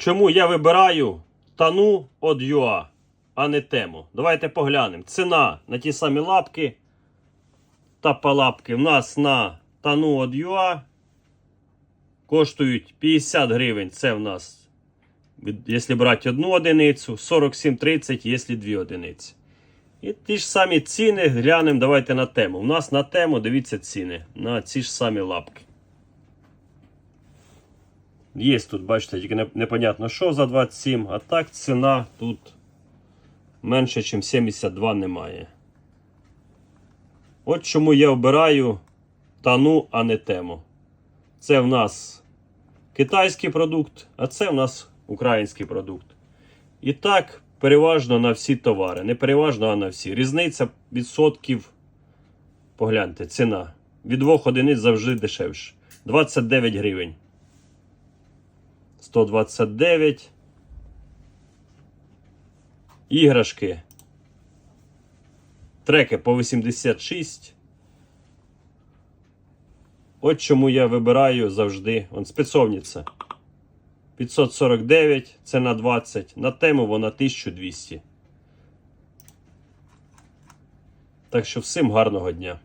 Чому я вибираю тану від ЮА, а не тему? Давайте поглянемо. Ціна на ті самі лапки та палапки в нас на тану від ЮА коштують 50 гривень. Це в нас, якщо брати одну одиницю, 47,30, якщо дві одиниці. І ті ж самі ціни глянемо, давайте на тему. У нас на тему, дивіться ціни, на ці ж самі лапки. Є тут, бачите, тільки непонятно, що за 27, а так ціна тут менше, ніж 72 немає. От чому я обираю тану, а не тему. Це в нас китайський продукт, а це в нас український продукт. І так, переважно на всі товари. Не переважно, а на всі. Різниця відсотків. Погляньте, ціна. Від двох одиниць завжди дешевше. 29 гривень. 129. Іграшки. Треки по 86. От чому я вибираю завжди. Он спецовниця. 549, це на 20. На тему вона 1200. Так що всім гарного дня.